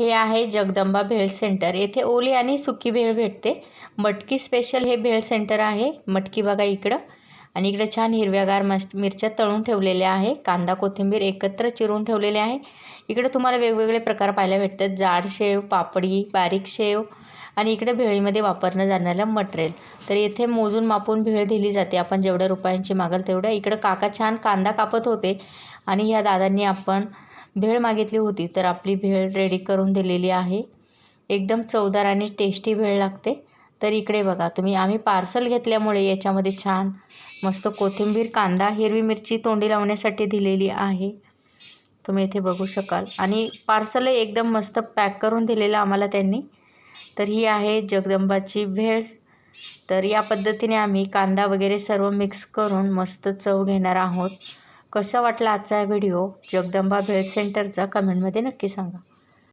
हे आहे जगदंबा भेळ सेंटर. येथे ओली आणि सुकी भेळ भेटते. मटकी स्पेशल हे भेळ सेंटर आहे. मटकी बघा इकडं. आणि इकडे छान हिरव्यागार मस्त मिरच्या तळून ठेवलेल्या आहे. कांदा कोथिंबीर एकत्र चिरून ठेवलेले आहे. इकडे तुम्हाला वेगवेगळे प्रकार पाहायला भेटतात. जाड शेव पापडी बारीक शेव आणि इकडे भेळीमध्ये वापरणं जाणारं मटेरियल तर येथे मोजून मापून भेळ दिली जाते. आपण जेवढ्या रुपयांची मागाल तेवढ्या इकडं काका छान कांदा कापत होते. आणि ह्या दादांनी आपण भेळ मागितली होती तर आपली भेळ रेडी करून दिलेली आहे. एकदम चवदार आणि टेस्टी भेळ लागते. तर इकडे बघा तुम्ही आम्ही पार्सल घेतल्यामुळे याच्यामध्ये छान मस्त कोथिंबीर कांदा हिरवी मिरची तोंडी लावण्यासाठी दिलेली आहे. तुम्ही इथे बघू शकाल. आणि पार्सल एकदम मस्त पॅक करून दिलेलं आम्हाला त्यांनी. तर ही आहे जगदंबाची भेळ. तर या पद्धतीने आम्ही कांदा वगैरे सर्व मिक्स करून मस्त चव घेणार आहोत. कसा वाटला आजचा व्हिडिओ? जगदंबा भेळ सेंटरचा कमेंटमध्ये नक्की सांगा.